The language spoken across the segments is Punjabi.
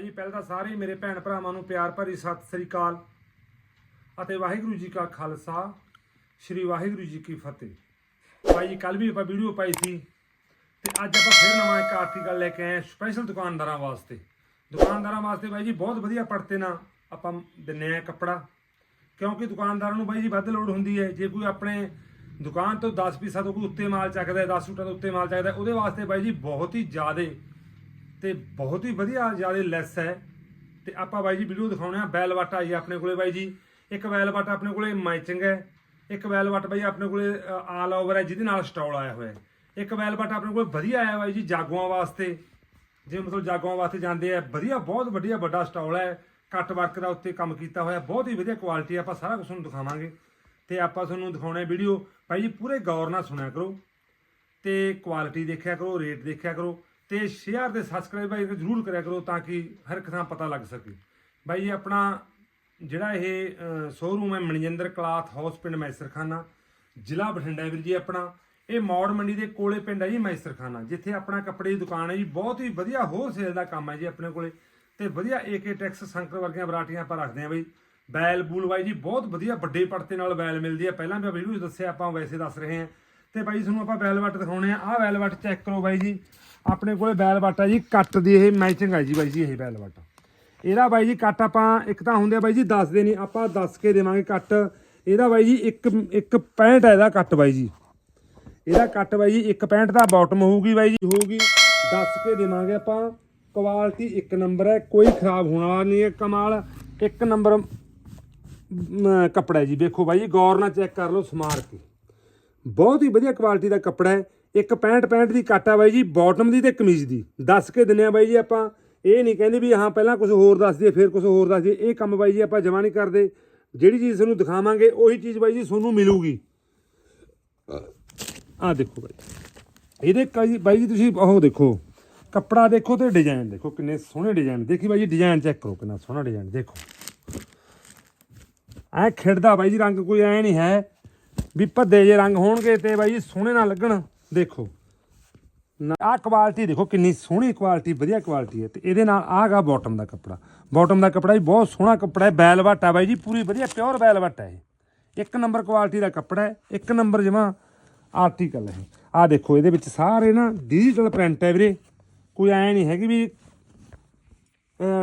ਭਾਈ ਜੀ, ਪਹਿਲਾਂ ਤਾਂ ਸਾਰੇ ਹੀ ਮੇਰੇ ਭੈਣ ਭਰਾਵਾਂ ਨੂੰ ਪਿਆਰ ਭਰੀ ਸਤਿ ਸ੍ਰੀ ਅਕਾਲ ਅਤੇ ਵਾਹਿਗੁਰੂ ਜੀ ਕਾ ਖਾਲਸਾ, ਸ੍ਰੀ ਵਾਹਿਗੁਰੂ ਜੀ ਕੀ ਫਤਿਹ। ਭਾਈ ਜੀ ਕੱਲ ਵੀ ਆਪਾਂ ਵੀਡੀਓ ਪਾਈ ਸੀ ਤੇ ਅੱਜ ਆਪਾਂ ਫਿਰ ਨਵਾਂ ਇੱਕ ਆਰਟੀਕਲ ਲੈ ਕੇ ਆਏ ਸਪੈਸ਼ਲ ਦੁਕਾਨਦਾਰਾਂ ਵਾਸਤੇ। ਦੁਕਾਨਦਾਰਾਂ ਵਾਸਤੇ ਬਾਈ ਜੀ, ਬਹੁਤ ਵਧੀਆ ਪੜਤੇ ਨਾ ਆਪਾਂ ਦਿੰਨੇ ਆ ਕੱਪੜਾ, ਕਿਉਂਕਿ ਦੁਕਾਨਦਾਰਾਂ ਨੂੰ ਬਾਈ ਜੀ ਵੱਧ ਲੋੜ ਹੁੰਦੀ ਹੈ। ਜੇ ਕੋਈ ਆਪਣੇ ਦੁਕਾਨ ਤੋਂ 10 ਪੀਸਾਂ ਤੋਂ ਕੋਈ ਉੱਤੇ ਮਾਲ ਚੱਕਦਾ ਹੈ 10 ਸੂਟਾਂ ਤੋਂ ਉੱਤੇ ਮਾਲ ਚੱਕਦਾ ਉਹਦੇ ਵਾਸਤੇ ਬਾਈ ਜੀ ਬਹੁਤ ਹੀ ਜ਼ਿਆਦਾ ਤੇ ਬਹੁਤ ਹੀ ਵਧੀਆ ਜ਼ਿਆਦਾ ਲੈਸ ਹੈ। ਤੇ ਆਪਾਂ ਬਾਈ ਜੀ ਵੀਡੀਓ ਦਿਖਾਉਣੇ ਆ, ਬੈਲ ਵੱਟ ਆਈ ਹੈ ਆਪਣੇ ਕੋਲੇ ਬਾਈ ਜੀ। ਇੱਕ ਬੈਲ ਆਪਣੇ ਕੋਲੇ ਮੈਚਿੰਗ ਹੈ, ਇੱਕ ਬੈਲ ਵੱਟ ਬਾਈ ਆਪਣੇ ਕੋਲੇ ਆਲ ਓਵਰ ਹੈ, ਜਿਹਦੇ ਨਾਲ ਸਟਾਲ ਆਇਆ ਹੋਇਆ ਹੈ। ਇੱਕ ਬੈਲ ਆਪਣੇ ਕੋਲੇ ਵਧੀਆ ਆਇਆ ਬਾਈ ਜੀ ਜਾਗੂਆਂ ਵਾਸਤੇ। ਜੇ ਮਤਲਬ ਜਾਗੋਆਂ ਵਾਸਤੇ ਜਾਂਦੇ ਆ, ਵਧੀਆ, ਬਹੁਤ ਵਧੀਆ ਵੱਡਾ ਸਟਾਲ ਹੈ। ਕੱਟ ਵਰਕ ਦਾ ਉੱਤੇ ਕੰਮ ਕੀਤਾ ਹੋਇਆ, ਬਹੁਤ ਹੀ ਵਧੀਆ ਕੁਆਲਿਟੀ ਆਪਾਂ ਸਾਰਾ ਕੁਝ ਤੁਹਾਨੂੰ ਦਿਖਾਵਾਂਗੇ। ਤੇ ਆਪਾਂ ਤੁਹਾਨੂੰ ਦਿਖਾਉਣੇ ਵੀਡੀਓ ਭਾਈ ਜੀ ਪੂਰੇ ਗੌਰ ਨਾਲ ਸੁਣਿਆ ਕਰੋ। ਤੇ ਕੁਆਲਿਟੀ ਦੇਖਿਆ ਕਰੋ ਰੇਟ ਦੇਖਿਆ ਕਰੋ। ਤੇ ਸ਼ੇਅਰ ਤੇ ਸਬਸਕ੍ਰਾਈਬ ਬਾਈ ਜਰੂਰ ਕਰਿਆ ਕਰੋ ਤਾਂ ਕਿ ਹਰ ਇੱਕ ਥਾਂ ਪਤਾ ਲੱਗ ਸਕੇ। ਬਾਈ ਜੀ ਆਪਣਾ ਜਿਹੜਾ ਇਹ ਸ਼ੋਰੂਮ ਹੈ ਮਨਜਿੰਦਰ ਕਲਾਥ ਹਾਊਸ ਪਿੰਡ ਮੈਸਰਖਾਨਾ, ਜ਼ਿਲ੍ਹਾ ਬਠਿੰਡਾ ਵੀਰ ਜੀ ਆਪਣਾ। ਇਹ ਮੌੜ ਮੰਡੀ ਦੇ ਕੋਲੇ ਪਿੰਡ ਹੈ ਜੀ ਮੈਸਰਖਾਨਾ, ਜਿੱਥੇ ਆਪਣਾ ਕੱਪੜੇ ਦੀ ਦੁਕਾਨ ਹੈ ਜੀ। ਬਹੁਤ ਹੀ ਵਧੀਆ ਹੋਲਸੇਲ ਦਾ ਕੰਮ ਹੈ ਜੀ ਆਪਣੇ ਕੋਲੇ ਤੇ ਵਧੀਆ ਏਕੇ ਟੈਕਸ ਸੰਕਰ ਵਰਗੀਆਂ ਵੈਰਾਈਟੀਆਂ ਆਪਾਂ ਰੱਖਦੇ ਹਾਂ ਬਈ। ਬੈਲ ਬੂਲ ਬਾਈ ਜੀ, ਬਹੁਤ ਵਧੀਆ ਵੱਡੇ ਪੜਤੇ ਨਾਲ ਬੈਲ ਮਿਲਦੀ ਹੈ। ਪਹਿਲਾਂ ਵੀ ਵੀਡੀਓ ਦੱਸਿਆ, ਆਪਾਂ ਵੈਸੇ ਦੱਸ ਰਹੇ ਹਾਂ। ਤੇ ਬਾਈ ਤੁਹਾਨੂੰ ਆਪਾਂ ਬੈਲ ਵੱਟ ਦਿਖਾਉਣੇ ਆ। ਆਹ ਬੈਲ ਵੱਟ ਚੈੱਕ ਕਰੋ ਬਾਈ ਜੀ। ਆਪਣੇ ਕੋਲੇ ਬੈਲ ਵੱਟ ਹੈ ਜੀ, ਕੱਟ ਦੀ ਇਹ ਮੈਚਿੰਗ ਹੈ ਜੀ ਬਾਈ ਜੀ, ਇਹ ਬੈਲ ਵੱਟ ਇਹਦਾ ਬਾਈ ਜੀ ਕੱਟ ਆਪਾਂ, ਇੱਕ ਤਾਂ ਹੁੰਦੇ ਆ ਬਾਈ ਜੀ ਦੱਸਦੇ ਨਹੀਂ ਆਪਾਂ ਦੱਸ ਕੇ ਦੇਵਾਂਗੇ ਕੱਟ। ਇਹਦਾ ਬਾਈ ਜੀ ਇੱਕ ਇੱਕ 65 ਹੈ ਇਹਦਾ ਕੱਟ ਬਾਈ ਜੀ। ਇਹਦਾ ਕੱਟ ਬਾਈ ਜੀ 1.65 ਦਾ ਬਾਟਮ ਹੋਊਗੀ ਬਾਈ ਜੀ, ਹੋਊਗੀ। ਦੱਸ ਕੇ ਦੇਵਾਂਗੇ ਆਪਾਂ ਕੁਆਲਿਟੀ ਇੱਕ ਨੰਬਰ ਹੈ ਕੋਈ ਖਰਾਬ ਹੋਣ ਵਾਲਾ ਨਹੀਂ ਹੈ ਕਮਾਲ। ਇੱਕ ਨੰਬਰ ਕੱਪੜਾ ਜੀ, ਵੇਖੋ ਬਾਈ ਜੀ, ਗੌਰ ਨਾਲ ਚੈੱਕ ਕਰ ਲਓ ਸਮਾਰ ਕੇ। ਬਹੁਤ ਹੀ ਵਧੀਆ ਕੁਆਲਿਟੀ ਦਾ ਕੱਪੜਾ ਹੈ। ਇੱਕ 65 65 ਦੀ ਕੱਟ ਆ ਬਾਈ ਜੀ ਬਾਟਮ ਦੀ ਤੇ ਕਮੀਜ਼ ਦੀ। ਦੱਸ ਕੇ ਦਿੰਨੇ ਆ ਬਾਈ ਜੀ ਆਪਾਂ, ਇਹ ਨਹੀਂ ਕਹਿੰਦੇ ਵੀ ਹਾਂ ਪਹਿਲਾਂ ਕੁਝ ਹੋਰ ਦੱਸ ਦਈਏ, ਫਿਰ ਕੁਝ ਹੋਰ ਦੱਸ ਦਈਏ। ਇਹ ਕੰਮ ਬਾਈ ਜੀ ਆਪਾਂ ਜਮਾ ਨਹੀਂ ਕਰਦੇ। ਜਿਹੜੀ ਚੀਜ਼ ਤੁਹਾਨੂੰ ਦਿਖਾਵਾਂਗੇ, ਉਹੀ ਚੀਜ਼ ਬਾਈ ਜੀ ਤੁਹਾਨੂੰ ਮਿਲੂਗੀ। ਆਹ ਦੇਖੋ ਬਾਈ। ਇਹਦੇ ਕਈ ਬਾਈ ਜੀ ਤੁਸੀਂ ਉਹ ਦੇਖੋ, ਕੱਪੜਾ ਦੇਖੋ ਤੇ ਡਿਜ਼ਾਈਨ ਦੇਖੋ, ਕਿੰਨੇ ਸੋਹਣੇ ਡਿਜ਼ਾਈਨ ਦੇਖੀ ਬਾਈ ਜੀ ਡਿਜ਼ਾਈਨ ਚੈੱਕ ਕਰੋ, ਕਿੰਨਾ ਸੋਹਣਾ ਡਿਜ਼ਾਈਨ ਦੇਖੋ। ਐ ਖਿੜਦਾ ਬਾਈ ਜੀ, ਰੰਗ ਕੋਈ ਐ ਨਹੀਂ ਹੈ। ਵੀ ਭੱਦੇ ਜੇ ਰੰਗ ਹੋਣਗੇ ਤੇ ਬਾਈ ਜੀ ਸੋਹਣੇ ਨਾ ਲੱਗਣ। ਦੇਖੋ। ਆਹ ਕੁਆਲਿਟੀ ਦੇਖੋ ਕਿੰਨੀ ਸੋਹਣੀ ਕੁਆਲਿਟੀ ਵਧੀਆ ਕੁਆਲਿਟੀ ਹੈ। ਤੇ ਇਹਦੇ ਨਾਲ ਆਹਗਾ ਬਾਟਮ ਦਾ ਕੱਪੜਾ। ਬਾਟਮ ਦਾ ਕੱਪੜਾ ਵੀ ਬਹੁਤ ਸੋਹਣਾ ਕੱਪੜਾ ਹੈ ਬੈਲਵਟ ਹੈ ਬਾਈ ਜੀ, ਪੂਰੀ ਵਧੀਆ ਪਿਓਰ ਬੈਲਵਟ ਹੈ ਇਹ। ਇੱਕ ਨੰਬਰ ਕੁਆਲਿਟੀ ਦਾ ਕੱਪੜਾ ਹੈ, ਇੱਕ ਨੰਬਰ ਜਮਾ ਆਰਟੀਕਲ ਹੈ। ਆਹ ਦੇਖੋ, ਇਹਦੇ ਵਿੱਚ ਸਾਰੇ ਨਾ ਡਿਜੀਟਲ ਪ੍ਰਿੰਟ ਹੈ ਵੀਰੇ। ਕੋਈ ਐ ਨਹੀਂ ਹੈਗੀ ਵੀ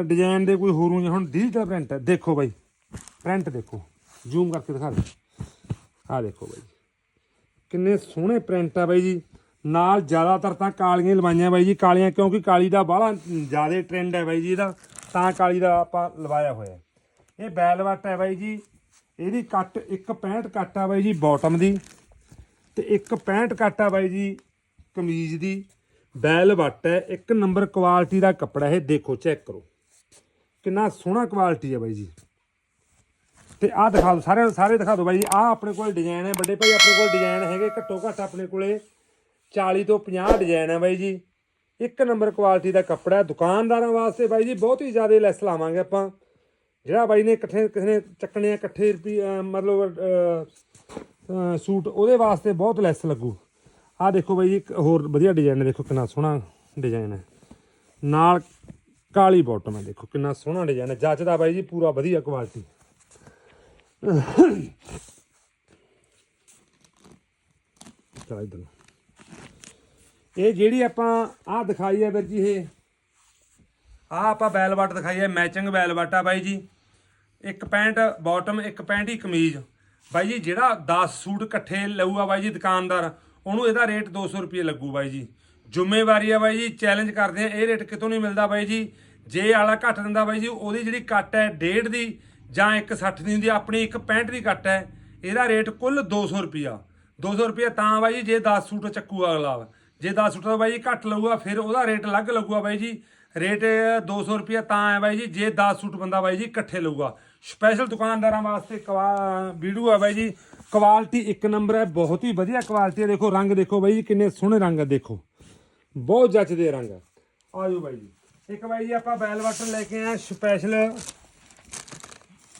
ਡਿਜ਼ਾਈਨ ਦੇ ਕੋਈ ਹੋਰ ਜਿਹਾ ਹੁਣ ਡਿਜੀਟਲ ਪ੍ਰਿੰਟ ਹੈ। ਦੇਖੋ ਬਾਈ ਪ੍ਰਿੰਟ ਦੇਖੋ। ਜ਼ੂਮ ਕਰਕੇ ਦਿਖਾ ਦਿਓ। ਆਹ ਦੇਖੋ ਬਾਈ ਕਿੰਨੇ ਸੋਹਣੇ ਪ੍ਰਿੰਟ ਆ ਬਾਈ ਜੀ। ਨਾਲ ਜ਼ਿਆਦਾਤਰ ਤਾਂ ਕਾਲੀਆਂ ਲਵਾਈਆਂ ਬਾਈ ਜੀ। ਕਾਲੀਆਂ ਕਿਉਂਕਿ ਕਾਲੀ ਦਾ ਬਾਹਲਾ ਜ਼ਿਆਦਾ ਟ੍ਰੈਂਡ ਹੈ ਬਾਈ ਜੀ ਇਹਦਾ। ਤਾਂ ਕਾਲੀ ਦਾ ਆਪਾਂ ਲਵਾਇਆ ਹੋਇਆ ਹੈ। ਇਹ ਬੈਲਵਟ ਹੈ ਬਾਈ ਜੀ। ਇਹਦੀ ਕੱਟ 1.65 ਕੱਟ ਆ ਬਾਈ ਜੀ ਬਾਟਮ ਦੀ। ਤੇ 1.65 ਕੱਟ ਆ ਬਾਈ ਜੀ ਕਮੀਜ਼ ਦੀ। ਬੈਲਵਟ ਹੈ। ਇੱਕ ਨੰਬਰ ਕੁਆਲਿਟੀ ਦਾ ਕੱਪੜਾ ਇਹ। ਦੇਖੋ ਚੈੱਕ ਕਰੋ। ਕਿੰਨਾ ਸੋਹਣਾ ਕੁਆਲਿਟੀ ਹੈ ਬਾਈ ਜੀ। ਤੇ ਆਹ ਦਿਖਾ ਦਿਓ, ਸਾਰੇ ਸਾਰੇ ਦਿਖਾ ਦਿਓ ਬਾਈ ਆਹ ਆਪਣੇ ਕੋਲ ਡਿਜ਼ਾਈਨ ਹੈ ਵੱਡੇ ਭਾਈ, ਆਪਣੇ ਕੋਲ ਡਿਜ਼ਾਈਨ ਹੈਗੇ, ਘੱਟੋ ਘੱਟ ਆਪਣੇ ਕੋਲੇ 40 ਤੋਂ 50 ਡਿਜ਼ਾਈਨ ਹੈ ਬਾਈ ਜੀ। ਇੱਕ ਨੰਬਰ ਕੁਆਲਿਟੀ ਦਾ ਕੱਪੜਾ ਦੁਕਾਨਦਾਰਾਂ ਵਾਸਤੇ ਬਾਈ ਜੀ, ਬਹੁਤ ਹੀ ਜ਼ਿਆਦਾ ਲੈਸ ਲਾਵਾਂਗੇ ਆਪਾਂ। ਜਿਹੜਾ ਬਾਈ ਨੇ ਇਕੱਠੇ ਕਿਸੇ ਨੇ ਚੱਕਣੇ ਆ, ਇਕੱਠੇ ਮਤਲਬ ਸੂਟ, ਉਹਦੇ ਵਾਸਤੇ ਬਹੁਤ ਲੈਸ ਲੱਗੂ। ਆਹ ਦੇਖੋ ਬਾਈ ਜੀ, ਇੱਕ ਹੋਰ ਵਧੀਆ ਡਿਜ਼ਾਈਨ ਦੇਖੋ ਕਿੰਨਾ ਸੋਹਣਾ ਡਿਜ਼ਾਈਨ ਹੈ। ਨਾਲ ਕਾਲੀ ਬਾਟਮ ਹੈ, ਦੇਖੋ ਕਿੰਨਾ ਸੋਹਣਾ ਡਿਜ਼ਾਈਨ ਹੈ ਜੱਚਦਾ ਬਾਈ ਜੀ ਪੂਰਾ ਵਧੀਆ ਕੁਆਲਿਟੀ ਚਲ ਇਧਰ ਇਹ ਜਿਹੜੀ ਆਪਾਂ ਆਹ ਦਿਖਾਈ ਹੈ ਵੀਰ ਜੀ ਇਹ, ਆਹ ਆਪਾਂ ਬੈਲਵਟ ਦਿਖਾਈ ਹੈ ਮੈਚਿੰਗ ਬੈਲਵਟ ਆ ਬਾਈ ਜੀ। ਇੱਕ ਪੈਂਟ ਬਾਟਮ ਇੱਕ ਪੈਂਟ ਹੀ ਕਮੀਜ਼। ਬਾਈ ਜੀ, ਜਿਹੜਾ 10 ਸੂਟ ਇਕੱਠੇ ਲਊਗਾ ਬਾਈ ਜੀ ਦੁਕਾਨਦਾਰ, ਉਹਨੂੰ ਇਹਦਾ ਰੇਟ 200 ਰੁਪਏ ਲੱਗੂ ਬਾਈ ਜੀ। ਜ਼ਿੰਮੇਵਾਰੀ ਆ ਬਾਈ ਜੀ ਚੈਲੰਜ ਕਰਦੇ ਆ, ਇਹ ਰੇਟ ਕਿਤੋਂ ਨਹੀਂ ਮਿਲਦਾ ਬਾਈ ਜੀ। ਜੇ ਆਲਾ ਘੱਟ ਦਿੰਦਾ ਬਾਈ ਜੀ, ਉਹਦੀ ਜਿਹੜੀ ਕੱਟ ਹੈ ਡੇਢ ਦੀ ਜਾਂ 160 ਦੀ ਹੁੰਦੀ ਆਪਣੀ ਇੱਕ 65 ਦੀ ਕੱਟ ਹੈ, ਇਹਦਾ ਰੇਟ ਕੁੱਲ 200 ਰੁਪਿਆ 200 ਰੁਪਿਆ ਤਾਂ ਬਾਈ ਜੀ, ਜੇ 10 ਸੂਟ ਚੱਕੂਗਾ ਅਗਲਾ। ਜੇ 10 ਸੂਟ ਦਾ ਬਾਈ ਜੀ ਘੱਟ ਲਊਗਾ, ਫਿਰ ਉਹਦਾ ਰੇਟ ਅਲੱਗ ਲੱਗੂਗਾ ਬਾਈ ਜੀ। ਰੇਟ 200 ਰੁਪਿਆ ਤਾਂ ਹੈ ਬਾਈ ਜੀ, ਜੇ 10 ਸੂਟ ਬੰਦਾ ਬਾਈ ਜੀ ਇਕੱਠੇ ਲਊਗਾ। ਸਪੈਸ਼ਲ ਦੁਕਾਨਦਾਰਾਂ ਵਾਸਤੇ ਵੀਡੀਓ ਹੈ ਬਾਈ ਜੀ ਕੁਆਲਿਟੀ ਇੱਕ ਨੰਬਰ ਹੈ, ਬਹੁਤ ਹੀ ਵਧੀਆ ਕੁਆਲਿਟੀ ਹੈ। ਦੇਖੋ, ਰੰਗ ਦੇਖੋ ਬਾਈ ਜੀ, ਕਿੰਨੇ ਸੋਹਣੇ ਰੰਗ ਹੈ ਦੇਖੋ। ਬਹੁਤ ਜੱਚਦੇ ਰੰਗ। ਆ ਆਜੋ ਬਾਈ ਜੀ। ਇੱਕ ਬਾਈ ਜੀ, ਆਪਾਂ ਬੈਲ ਵਾਟਰ ਲੈ ਕੇ ਆਏ ਸਪੈਸ਼ਲ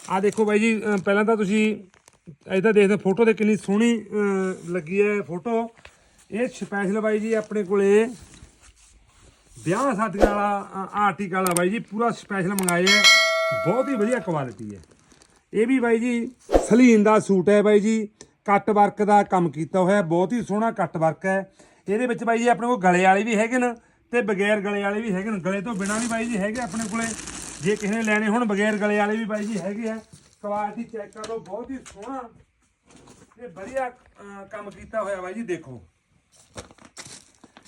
ਆ ਦੇਖੋ ਬਾਈ ਜੀ, ਅਹ ਪਹਿਲਾਂ ਤਾਂ ਤੁਸੀਂ ਇਹਦਾ ਦੇਖਦੇ ਫੋਟੋ ਤੇ ਕਿੰਨੀ ਸੋਹਣੀ, ਅਹ ਲੱਗੀ ਹੈ ਫੋਟੋ। ਇਹ ਸਪੈਸ਼ਲ ਬਾਈ ਜੀ ਆਪਣੇ ਕੋਲੇ ਵਿਆਹ ਸ਼ਾਦੀਆਂ ਵਾਲਾ ਆਰਟੀਕਲ ਆ ਬਾਈ ਜੀ, ਪੂਰਾ ਸਪੈਸ਼ਲ ਮੰਗਾਏ ਹੈ। ਬਹੁਤ ਹੀ ਵਧੀਆ ਕੁਆਲਿਟੀ ਹੈ। ਇਹ ਵੀ ਬਾਈ ਜੀ, ਸਲੀਨ ਦਾ ਸੂਟ ਹੈ ਬਾਈ ਜੀ ਕੱਟ ਵਰਕ ਦਾ ਕੰਮ ਕੀਤਾ ਹੋਇਆ, ਬਹੁਤ ਹੀ ਸੋਹਣਾ ਕੱਟ ਵਰਕ ਹੈ। ਇਹਦੇ ਵਿੱਚ ਬਾਈ ਜੀ ਆਪਣੇ ਕੋਲ ਗਲੇ ਵਾਲੇ ਵੀ ਹੈਗੇ ਨੇ ਤੇ ਬਗੈਰ ਗਲੇ ਵਾਲੇ ਵੀ ਹੈਗੇ ਨੇ। ਗਲੇ ਤੋਂ ਬਿਨਾਂ ਵੀ ਬਾਈ ਜੀ ਹੈਗੇ ਆਪਣੇ ਕੋਲੇ। ਜੇ ਕਿਸੇ ਨੇ ਲੈਣੇ ਹੁਣ ਬਗੈਰ ਗਲੇ ਵਾਲੇ ਵੀ ਬਾਈ ਜੀ ਹੈਗੇ ਆ ਕੁਆਲਿਟੀ ਚੈੱਕ ਕਰ ਲਓ ਬਹੁਤ ਹੀ ਸੋਹਣਾ ਤੇ ਵਧੀਆ ਕੰਮ ਕੀਤਾ ਹੋਇਆ ਬਾਈ ਜੀ, ਦੇਖੋ।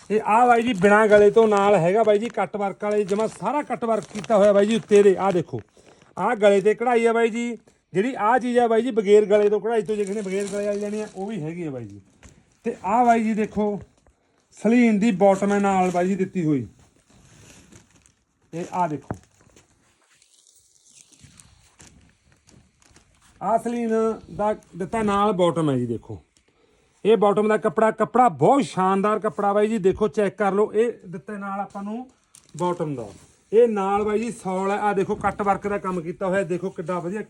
ਇਹ ਆ ਬਾਈ ਜੀ ਬਿਨਾ ਗਲੇ ਤੋਂ ਨਾਲ ਹੈਗਾ ਬਾਈ ਜੀ ਕੱਟ ਵਰਕ ਵਾਲੇ, ਜਮਾ ਸਾਰਾ ਕੱਟ ਵਰਕ ਕੀਤਾ ਹੋਇਆ ਬਾਈ ਜੀ ਉੱਤੇ ਦੇ ਆ ਦੇਖੋ। ਆ ਗਲੇ ਤੇ ਕਢਾਈ ਆ ਬਾਈ ਜੀ, ਜਿਹੜੀ ਆ ਚੀਜ਼ ਆ ਬਾਈ ਜੀ, ਬਗੈਰ ਗਲੇ ਤੋਂ ਕਢਾਈ ਤੋਂ, ਜੇ ਕਿਸੇ ਨੇ ਬਗੈਰ ਗਲੇ ਵਾਲੀ ਲੈਣੀ ਆ ਉਹ ਵੀ ਹੈਗੀ ਆ ਬਾਈ ਜੀ। ਤੇ ਆ ਬਾਈ ਜੀ ਦੇਖੋ, ਸਲੀਨ ਦੀ ਬਾਟਮ ਹੈ ਨਾਲ ਬਾਈ ਜੀ ਦਿੱਤੀ ਹੋਈ। ਇਹ ਆ ਦੇਖੋ। ਆ ਸਲੀਨ ਦਾ ਦਿੱਤਾ ਨਾਲ ਬਾਟਮ ਹੈ ਜੀ ਦੇਖੋ। ਇਹ ਬਾਟਮ ਦਾ ਕੱਪੜਾ ਕੱਪੜਾ ਬਹੁਤ ਸ਼ਾਨਦਾਰ ਕੱਪੜਾ ਬਾਈ ਜੀ, ਦੇਖੋ ਚੈੱਕ ਕਰ ਲਓ, ਇਹ ਦਿੱਤੇ ਨਾਲ ਆਪਾਂ ਨੂੰ ਬਾਟਮ ਦਾ। ਇਹ ਨਾਲ ਬਾਈ ਜੀ ਸੌਲ ਹੈ ਆ ਦੇਖੋ ਕੱਟ ਵਰਕ ਦਾ ਕੰਮ ਕੀਤਾ ਹੋਇਆ, ਦੇਖੋ ਕਿੱਡਾ ਵਧੀਆ।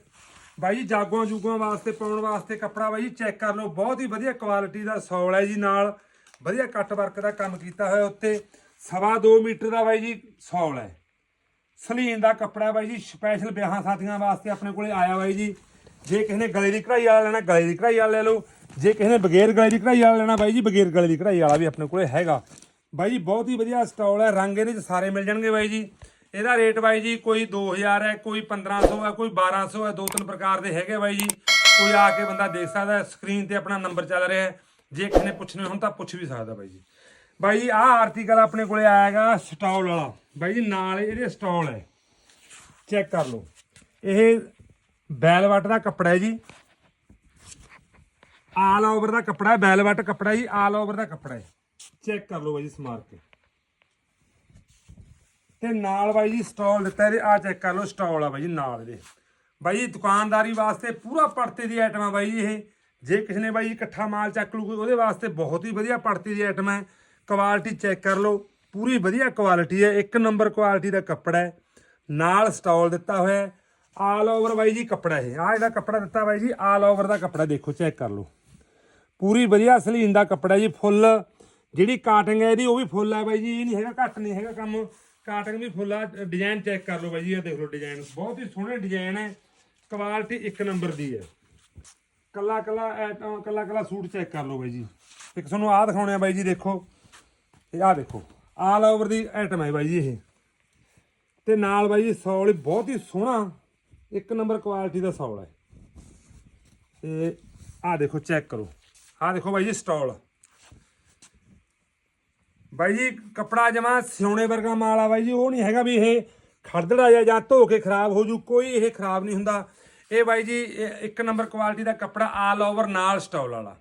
ਬਾਈ ਜੀ ਜਾਗੋਆਂ ਜੂਗੋਆਂ ਵਾਸਤੇ, ਪਾਉਣ ਵਾਸਤੇ ਕੱਪੜਾ ਬਾਈ ਜੀ ਚੈੱਕ ਕਰ ਲਓ, ਬਹੁਤ ਹੀ ਵਧੀਆ ਕੁਆਲਿਟੀ ਦਾ ਸੌਲ ਹੈ ਜੀ ਨਾਲ। ਵਧੀਆ ਕੱਟ ਵਰਕ ਦਾ ਕੰਮ ਕੀਤਾ ਹੋਇਆ ਉੱਤੇ। ਸਵਾ 2 ਮੀਟਰ ਦਾ ਬਾਈ ਜੀ ਸੌਲ ਹੈ। ਸਲੀਨ ਦਾ ਕੱਪੜਾ ਬਾਈ ਜੀ ਸਪੈਸ਼ਲ ਵਿਆਹਾਂ ਸ਼ਾਦੀਆਂ ਵਾਸਤੇ ਆਪਣੇ ਕੋਲੇ ਆਇਆ ਬਾਈ ਜੀ। ਜੇ ਕਿਸੇ ਨੇ ਗਲੇ ਦੀ ਕਢਾਈ ਵਾਲਾ ਲੈਣਾ, ਗਲੇ ਦੀ ਕਢਾਈ ਵਾਲਾ ਲੈ ਲਓ। ਜੇ ਕਿਸੇ ਨੇ ਬਗੈਰ ਗਲੇ ਦੀ ਕਢਾਈ ਵਾਲਾ ਲੈਣਾ, ਬਾਈ ਜੀ, ਬਗੈਰ ਗਲੇ ਦੀ ਕਢਾਈ ਵਾਲਾ ਵੀ ਆਪਣੇ ਕੋਲੇ ਹੈਗਾ। ਬਾਈ ਜੀ, ਬਹੁਤ ਹੀ ਵਧੀਆ ਸਟਾਲ ਹੈ, ਰੰਗ ਇਹਦੇ ਚ ਸਾਰੇ ਮਿਲ ਜਾਣਗੇ ਬਾਈ ਜੀ। ਇਹਦਾ ਰੇਟ ਬਾਈ ਜੀ ਕੋਈ 2000 ਹੈ, ਕੋਈ 1500 ਹੈ, ਕੋਈ 1200 ਹੈ, ਦੋ ਤਿੰਨ ਪ੍ਰਕਾਰ ਦੇ ਹੈਗੇ ਬਾਈ ਜੀ। ਕੋਈ ਆ ਕੇ ਬੰਦਾ ਦੇਖ ਸਕਦਾ ਸਕਰੀਨ ਤੇ ਆਪਣਾ ਨੰਬਰ ਚੱਲ ਰਿਹਾ ਹੈ। ਜੇ ਕਿਸੇ ਨੇ ਪੁੱਛਣੇ ਹੋਣ ਤਾਂ ਪੁੱਛ ਵੀ ਸਕਦਾ ਬਾਈ ਜੀ। ਬਾਈ ਜੀ, ਆਹ ਆਰਟੀਕਲ ਆਪਣੇ ਕੋਲੇ ਆਏਗਾ ਸਟਾਲ ਵਾਲਾ। ਬਾਈ ਜੀ, ਨਾਲ ਇਹਦੇ ਸਟਾਲ ਹੈ। ਚੈੱਕ ਕਰ ਲਓ। ਇਹ ਬੈਲਵਟ ਦਾ ਕੱਪੜਾ ਹੈ ਜੀ। ਆਲ ਓਵਰ ਦਾ ਕੱਪੜਾ ਹੈ ਬੈਲਵਟ ਕੱਪੜਾ ਜੀ, ਆਲ ਓਵਰ ਦਾ ਕੱਪੜਾ ਹੈ। ਚੈੱਕ ਕਰ ਲਓ ਬਾਈ ਜੀ ਸਮਾਰ ਕੇ। ਤੇ ਨਾਲ ਬਾਈ ਜੀ ਸਟਾਲ ਦਿੱਤਾ ਇਹਦੇ ਆ ਚੈੱਕ ਕਰ ਲਓ ਸਟਾਲ ਆ ਬਾਈ ਜੀ ਨਾਲ ਇਹਦੇ। ਬਾਈ ਜੀ ਦੁਕਾਨਦਾਰੀ ਵਾਸਤੇ ਪੂਰਾ ਪੜਤੇ ਦੀ ਆਈਟਮ ਆ ਬਾਈ ਜੀ ਇਹ। ਜੇ ਕਿਸੇ ਨੇ ਬਾਈ ਜੀ ਇਕੱਠਾ ਮਾਲ ਚੱਕ ਲੂ ਉਹਦੇ ਵਾਸਤੇ ਬਹੁਤ ਹੀ ਵਧੀਆ ਪੜਤੇ ਦੀ ਆਈਟਮ ਹੈ ਕੁਆਲਿਟੀ ਚੈੱਕ ਕਰ ਲਓ, ਪੂਰੀ ਵਧੀਆ ਕੁਆਲਿਟੀ ਹੈ, ਇੱਕ ਨੰਬਰ ਕੁਆਲਿਟੀ ਦਾ ਕੱਪੜਾ ਹੈ। ਨਾਲ ਸਟਾਲ ਦਿੱਤਾ ਹੋਇਆ ਹੈ। ਆਲ ਓਵਰ ਬਾਈ ਜੀ ਕੱਪੜਾ ਇਹ। ਆ ਜਿਹੜਾ ਕੱਪੜਾ ਦਿੱਤਾ ਬਾਈ ਜੀ ਆਲ ਓਵਰ ਦਾ ਕੱਪੜਾ ਦੇਖੋ ਚੈੱਕ ਕਰ ਲਓ। ਪੂਰੀ ਵਧੀਆ ਸਲੀਨ ਦਾ ਕੱਪੜਾ ਜੀ, ਫੁੱਲ। ਜਿਹੜੀ ਕਾਟਿੰਗ ਹੈ ਇਹਦੀ ਉਹ ਵੀ ਫੁੱਲ ਹੈ ਬਾਈ ਜੀ, ਇਹ ਨਹੀਂ ਹੈਗਾ, ਘੱਟ ਨਹੀਂ ਹੈਗਾ ਕੰਮ। ਕਾਟਿੰਗ ਵੀ ਫੁੱਲ ਆ ਡਿਜ਼ਾਈਨ ਚੈੱਕ ਕਰ ਲਓ ਬਾਈ ਜੀ, ਇਹ ਦੇਖ ਲਓ ਡਿਜ਼ਾਈਨ ਬਹੁਤ ਹੀ ਸੋਹਣੇ ਡਿਜ਼ਾਈਨ ਹੈ ਕੁਆਲਿਟੀ ਇੱਕ ਨੰਬਰ ਦੀ ਹੈ। ਕੱਲਾ ਕੱਲਾ ਐਟਮ ਕੱਲਾ ਕੱਲਾ ਸੂਟ ਚੈੱਕ ਕਰ ਲਓ ਬਾਈ ਜੀ। ਇੱਕ ਤੁਹਾਨੂੰ ਆਹ ਦਿਖਾਉਣੇ ਆ ਬਾਈ ਜੀ, ਦੇਖੋ। ਇਹ ਆਹ ਦੇਖੋ ਆਲ ਓਵਰ ਦੀ ਆਈਟਮ ਹੈ ਬਾਈ ਜੀ ਇਹ। ਤੇ ਨਾਲ ਬਾਈ ਜੀ ਸੌਲ ਬਹੁਤ ਹੀ ਸੋਹਣਾ ਇੱਕ ਨੰਬਰ ਕੁਆਲਿਟੀ ਦਾ ਸੌਲ ਹੈ। ਤੇ ਆਹ ਦੇਖੋ, ਚੈੱਕ ਕਰੋ। ਆਹ ਦੇਖੋ ਬਾਈ ਜੀ, ਸਟਾਲ। ਬਾਈ ਜੀ, ਕਪੜਾ ਜਮਾ ਸਿਉਣੇ ਵਰਗਾ ਮਾਲ ਆ ਬਾਈ ਜੀ। ਉਹ ਨਹੀਂ ਹੈਗਾ ਵੀ ਇਹ ਖੜਦੜਾ ਜਾਂ ਜਾਂ ਧੋ ਕੇ ਖਰਾਬ ਹੋ ਜੂ। ਕੋਈ ਇਹ ਖਰਾਬ ਨਹੀਂ ਹੁੰਦਾ। ਇਹ ਬਾਈ ਜੀ ਇੱਕ ਨੰਬਰ ਕੁਆਲਿਟੀ ਦਾ ਕਪੜਾ ਆਲ ਓਵਰ ਨਾਲ ਸਟਾਲ ਵਾਲਾ।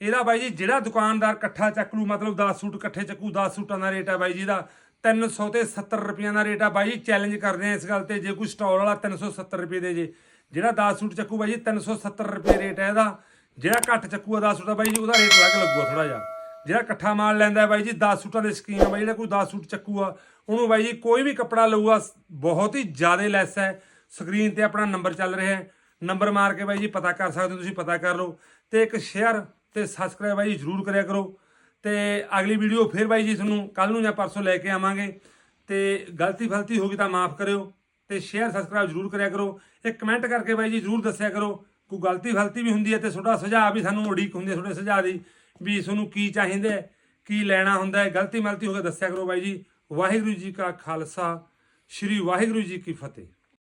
ਇਹਦਾ ਬਾਈ ਜੀ, ਜਿਹੜਾ ਦੁਕਾਨਦਾਰ ਇਕੱਠਾ ਚੱਕ ਲੂ, ਮਤਲਬ 10 ਸੂਟ ਇਕੱਠੇ ਚੱਕੂ 10 ਸੂਟਾਂ ਦਾ ਰੇਟ ਹੈ ਬਾਈ ਜੀ ਦਾ 300 ਤੇ 70 ਰੁਪਈਆਂ ਦਾ ਰੇਟ ਆ ਬਾਈ। ਜੀ ਚੈਲੰਜ ਕਰਦੇ ਆ ਇਸ ਗੱਲ ਤੇ। ਜੇ ਕੋਈ ਸਟਾਲ ਵਾਲਾ 370 ਰੁਪਏ ਦੇ ਜੇ। ਜਿਹੜਾ 10 ਸੂਟ ਚੱਕੂ ਬਾਈ ਜੀ 370 ਰੁਪਏ ਰੇਟ ਹੈ ਇਹਦਾ। ਜਿਹੜਾ ਘੱਟ ਚੱਕੂਗਾ 10 ਸੂਟਾ ਬਾਈ ਜੀ, ਉਹਦਾ ਰੇਟ ਅਲੱਗ ਲੱਗੂਗਾ ਥੋੜਾ ਜਿਹਾ। ਜਿਹੜਾ ਇਕੱਠਾ ਮਾਲ ਲੈਂਦਾ ਬਾਈ ਜੀ 10 ਸੂਟਾਂ ਦੇ ਸਕੀਮ ਆ ਬਾਈ। ਜਿਹੜਾ ਕੋਈ 10 ਸੂਟ ਚੱਕੂ ਆ, ਉਹਨੂੰ ਬਾਈ ਜੀ ਕੋਈ ਵੀ ਕੱਪੜਾ ਲਊਗਾ, ਬਹੁਤ ਹੀ ਜ਼ਿਆਦਾ ਲੈਸ ਹੈ। ਸਕਰੀਨ ਤੇ ਆਪਣਾ ਨੰਬਰ ਚੱਲ ਰਿਹਾ ਹੈ। ਨੰਬਰ ਮਾਰ ਕੇ ਬਾਈ ਜੀ ਪਤਾ ਕਰ ਸਕਦੇ ਹੋ, ਤੁਸੀਂ ਪਤਾ ਕਰ ਲਓ। ਤੇ ਇੱਕ ਸ਼ੇਅਰ ਤੇ ਸਬਸਕ੍ਰਾਈਬ ਬਾਈ ਜੀ ਜ਼ਰੂਰ ਕਰਿਆ ਕਰੋ। ਤੇ ਅਗਲੀ ਵੀਡੀਓ ਫਿਰ ਬਾਈ ਜੀ ਤੁਹਾਨੂੰ ਕੱਲ ਨੂੰ ਜਾਂ ਪਰਸੋਂ ਲੈ ਕੇ ਆਵਾਂਗੇ। ਤੇ ਗਲਤੀ ਫਲਤੀ ਹੋ ਗਈ ਤਾਂ ਮਾਫ ਕਰਿਓ ਤੇ ਸ਼ੇਅਰ ਸਬਸਕ੍ਰਾਈਬ ਜ਼ਰੂਰ ਕਰਿਆ ਕਰੋ। ਇੱਕ ਕਮੈਂਟ ਕਰਕੇ ਬਾਈ ਜੀ ਜ਼ਰੂਰ ਦੱਸਿਆ ਕਰੋ, ਕੋਈ ਗਲਤੀ ਫਲਤੀ ਵੀ ਹੁੰਦੀ ਹੈ ਤੇ ਤੁਹਾਡਾ ਸੁਝਾਅ ਵੀ ਸਾਨੂੰ ਉਡੀਕ ਹੁੰਦੀ ਹੈ ਤੁਹਾਡੇ ਸੁਝਾਅ ਦੀ ਵੀ ਤੁਹਾਨੂੰ ਕੀ ਚਾਹੀਦਾ ਕੀ ਲੈਣਾ ਹੁੰਦਾ ਹੈ, ਗਲਤੀ ਮਲਤੀ ਹੋ ਕੇ ਦੱਸਿਆ ਕਰੋ ਬਾਈ ਜੀ। ਵਾਹਿਗੁਰੂ ਜੀ ਕਾ ਖਾਲਸਾ, ਸ੍ਰੀ ਵਾਹਿਗੁਰੂ ਜੀ ਕੀ ਫਤਿਹ।